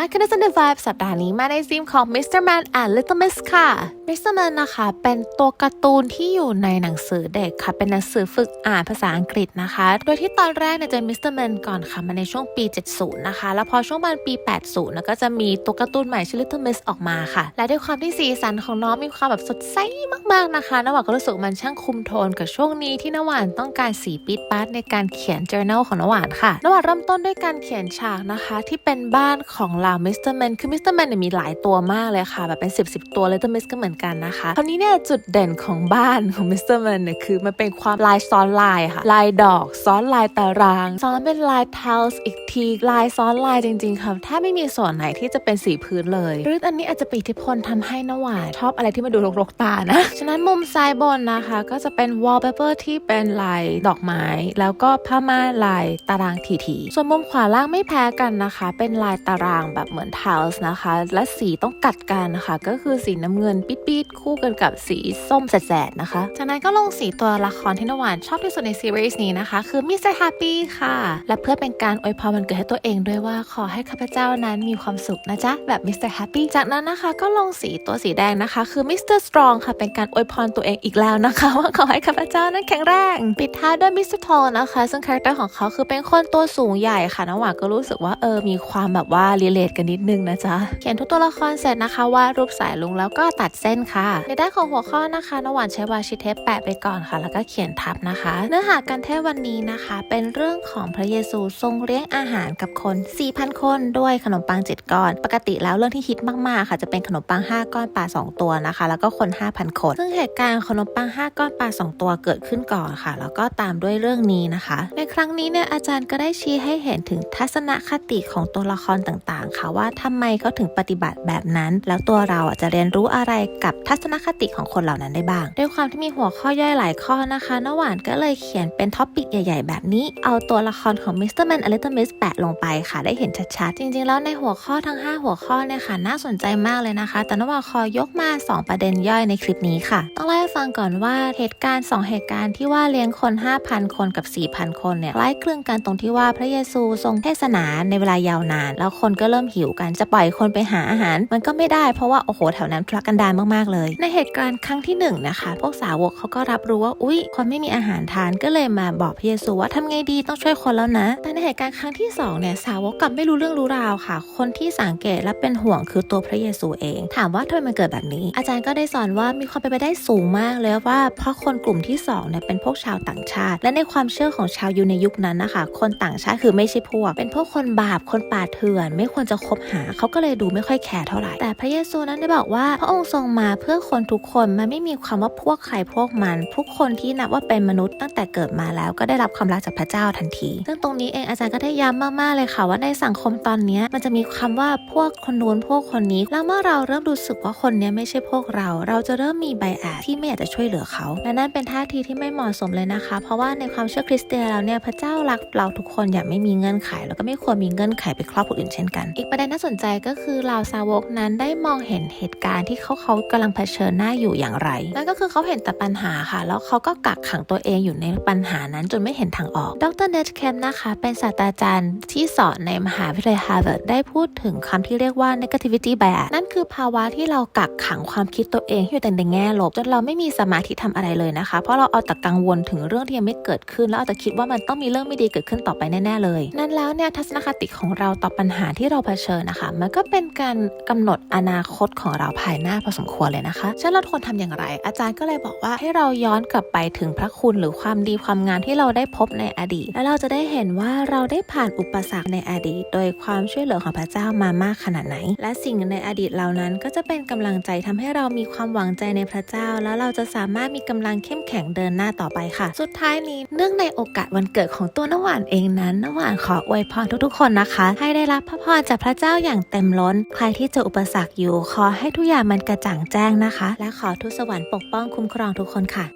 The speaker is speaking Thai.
My Goodness and the Vibe สัปดาห์นี้มาในซีมของ Mr. Man and Little Miss ค่ะ Mr. Man นะคะ เป็นตัวการ์ตูนที่อยู่ในหนังสือเด็กค่ะ เป็นหนังสือฝึกอ่านภาษาอังกฤษนะคะ โดยที่ตอนแรกเนี่ยจะ Mr. Man ก่อนค่ะมาในช่วงปี 70 นะคะ แล้วพอช่วงประมาณปี 80แล้วก็จะมีตัวการ์ตูนใหม่ชื่อ Little Miss ออกมาค่ะ และด้วยความที่สีสันของน้องมีความแบบสดใสมากๆนะคะนหวาก็รู้สึกมันช่างคุมโทนกับช่วงนี้ที่นวานต้องการสีปี๊ดป๊ดในการเขียน journal ของนวานค่ะนวานเริ่มต้นด้วยการเขียนฉากนะคะ ที่เป็นบ้านของเหล่า Mr. Man คือ Mr. Man เนี่ยมีหลายตัวมากเลยค่ะ แบบเป็น 10 10ตัว Little Miss ก็เหมือนกันนะคะคราวนี้เนี่ยจุดเด่นของบ้านของ Mr. Man เนี่ยคือมันเป็นความลายซ้อนลายค่ะ ลายดอกซ้อนลายตาราง ซ้อนเป็นลาย tiles อีกทีลายซ้อนลายจริงๆค่ะถ้าไม่มีส่วนไหนที่จะเป็นสีพื้นเลยหรืออันนี้อาจจะป็นอิทธิพลทำให้นวานชอบอะไรที่มันดูรกๆตานะฉะนั้นมุมซ้ายบนนะคะ ก็จะเป็น wallpaper ที่เป็นลายดอกไม้ แล้วก็ผ้าม่านลายตารางทีๆส่วนมุมขวาล่างไม่แพ้กันนะคะ เป็นลายตารางแบบเหมือน tiles นะคะ และสีต้องกัดกันนะคะ ก็คือสีน้ำเงินปิดๆคู่กันกับสีส้มแสดๆนะคะ จากนั้นก็ลงสีตัวละครที่นหวานชอบที่สุดในซีรีส์นี้นะคะ คือ Mr. Happy ค่ะ และเพื่อเป็นการอวยพรวันเกิดให้ตัวเองด้วยว่าขอให้ข้าพเจ้านั้นมีความสุขนะจ๊ะ แบบ Mr. Happy จากนั้นนะคะก็ลงสีตัวสีแดงนะคะ คือ Mr. Strong ค่ะเป็นการอวยพรตัวเองอีกแล้วนะคะ ว่าขอให้ข้าพเจ้านั้นแข็งแรงปิดท้ายด้วย Mr. Tall นะคะ ซึ่งคาแรคเตอร์ของเขาคือเป็นคนตัวสูงใหญ่ค่ะน้องหวานก็รู้สึกว่าเออมีความแบบว่ารีเลทกันนิดนึงนะจ๊ะ เขียนทุกตัวละครเสร็จนะคะวาดรูปสายลุงแล้วก็ตัดเส้นค่ะ ในด้านของหัวข้อนะคะน้องหวานใช้วาชิเทปแปะไปก่อนค่ะ แล้วก็เขียนทับนะคะ เนื้อหาการเทศวันนี้นะคะ เป็นเรื่องของพระเยซูทรงเลี้ยงอาหารกับคน 4,000 คนด้วยขนมปัง 7ก้อน ปกติแล้วเรื่องที่ฮิตมากๆ ค่ะ จะเป็นขนมปัง 5 ก้อนปลา2 ตัวนะคะ แล้วก็คน 5,000 คน ซึ่งเหตุการณ์ขนมปัง 5 ก้อนปลา2 ตัวเกิดขึ้นก่อนค่ะ แล้วก็ตามด้วยเรื่องนี้นะคะ ในครั้งนี้เนี่ยอาจารย์ก็ได้ชี้ให้เห็นถึงทัศนคติของตัวละครต่างค่ะว่าทำไมเขาถึงปฏิบัติแบบนั้น แล้วตัวเราจะเรียนรู้อะไรกับทัศนคติของคนเหล่านั้นได้บ้าง ด้วยความที่มีหัวข้อย่อยหลายข้อนะคะนหวานก็เลยเขียนเป็นท็อปิกใหญ่ๆ แบบนี้ เอาตัวละครของ Mr. Man and Little Miss แปะลงไปค่ะ ได้เห็นชัดๆ จริงๆ แล้วในหัวข้อทั้ง 5 หัวข้อเนี่ยค่ะน่าสนใจมากเลยนะคะ แต่นหวานขอยกมา 2 ประเด็นย่อยในคลิปนี้ค่ะ ต้องเล่าให้ฟังก่อนว่าเหตุการณ์ 2 เหตุการณ์ที่ว่าเลี้ยงคน 5,000 คนกับ 4,000 คนเนี่ยคล้ายคลึงกันตรงที่ว่าพระเยซูทรงเทศนาในเวลายาวนาน แล้วคนก็เริ่มหิวกันจะปล่อยคนไปหาอาหาร มันก็ไม่ได้เพราะว่าโอ้โหแถวนั้นทุรกันดารมากๆเลย ในเหตุการณ์ครั้งที่หนึ่งนะคะ พวกสาวกเขาก็รับรู้ว่าอุ๊ยคนไม่มีอาหารทานก็เลยมาบอกพระเยซูว่าทำไงดีต้องช่วยคนแล้วนะ แต่ในเหตุการณ์ครั้งที่สองเนี่ยสาวกกลับไม่รู้เรื่องรู้ราวค่ะ คนที่สังเกตและเป็นห่วงคือตัวพระเยซูเอง ถามว่าทำไมมันเกิดแบบนี้ อาจารย์ก็ได้สอนว่ามีความเป็นไปได้สูงมากเลยว่าเพราะคนกลุ่มที่สองเนี่ยเป็นพวกชาวต่างชาติ และในความเชื่อของชาวยูในยุคนั้นนะคะ คนต่างชาติคือไม่ใช่พวก เป็นพวกคนบาปคนป่าเถื่อน ไม่ควรจะคบหาเขาก็เลยดูไม่ค่อยแคร์เท่าไหร่แต่พระเยซูนั้นได้บอกว่า พระองค์ทรงมาเพื่อคนทุกคนมันไม่มีควาว่าพวกใครพวกมันทุกคนที่นับว่าเป็นมนุษย์ตั้งแต่เกิดมาแล้วก็ได้รับความรักจากพระเจ้าทันที ซึ่งตรงนี้เองอาจารย์ก็ได้ย้ำมากๆเลยค่ะว่าในสังคมตอนนี้มันจะมีคำว่าพวกคนนู้นพวกคนนี้ แล้วเมื่อเราเริ่มรู้สึกว่าคนนี้ไม่ใช่พวกเรา เราจะเริ่มมีใบแอดที่ไม่อยากจะช่วยเหลือเขาและนั่นเป็นท่าทีที่ไม่เหมาะสมเลยนะคะ เพราะว่าในความเชื่อคริสเตียนแล้วเนี่ยพระเจ้ารักเราทุกคนอย่างไม่มีเงื่อนไข แล้วก็ไม่ควรมีเงื่อนไขไปครอบคนอื่นเช่นกันอีกประเด็นน่าสนใจก็คือเหล่าสาวกนั้นได้มองเห็นเหตุการณ์ที่เขาเขากำลังเผชิญหน้าอยู่อย่างไร นั่นก็คือเขาเห็นแต่ปัญหาค่ะ แล้วเขาก็กักขังตัวเองอยู่ในปัญหานั้นจนไม่เห็นทางออก ดรเนทแคมนะคะ เป็นศาสตราจารย์ที่สอนในมหาวิทยาลัยฮาร์วาร์ดได้พูดถึงคำที่เรียกว่า negativity bias นั่นคือภาวะที่เรากักขังความคิดตัวเองให้อยู่แต่ในแง่ลบจนเราไม่มีสมาธิทำอะไรเลยนะคะ เพราะเราเอาแต่กังวลถึงเรื่องที่ยังไม่เกิดขึ้น แล้วเอาแต่คิดว่ามันต้องมีเรื่องไม่ดีเกิดขึ้นต่อไปแน่ๆเลย นั่นแล้วเนี่ยทัศนคติของเราต่อปัญหาที่เราเผชิญนะคะ มันก็เป็นการกำหนดอนาคตของเราภายหน้าพอสมควรเลยนะคะฉะนั้นเราควรทำอย่างไร อาจารย์ก็เลยบอกว่าให้เราย้อนกลับไปถึงพระคุณหรือความดีความงามที่เราได้พบในอดีต แล้วเราจะได้เห็นว่าเราได้ผ่านอุปสรรคในอดีต โดยความช่วยเหลือของพระเจ้ามามากขนาดไหน และสิ่งในอดีตเหล่านั้นก็จะเป็นกำลังใจทำให้เรามีความหวังใจในพระเจ้า แล้วเราจะสามารถมีกำลังเข้มแข็งเดินหน้าต่อไปค่ะ สุดท้ายนี้เนื่องในโอกาสวันเกิดของตัวน้ำหวานเองนั้นน้ำหวานขออวยพรทุกๆคนนะคะ ให้ได้รับพระพรจากพระเจ้าอย่างเต็มล้น ใครที่เจออุปสรรคอยู่ ขอให้ทุกอย่างมันกระจ่างแจ้งนะคะ และขอทุสวรรค์ปกป้องคุ้มครองทุกคนค่ะ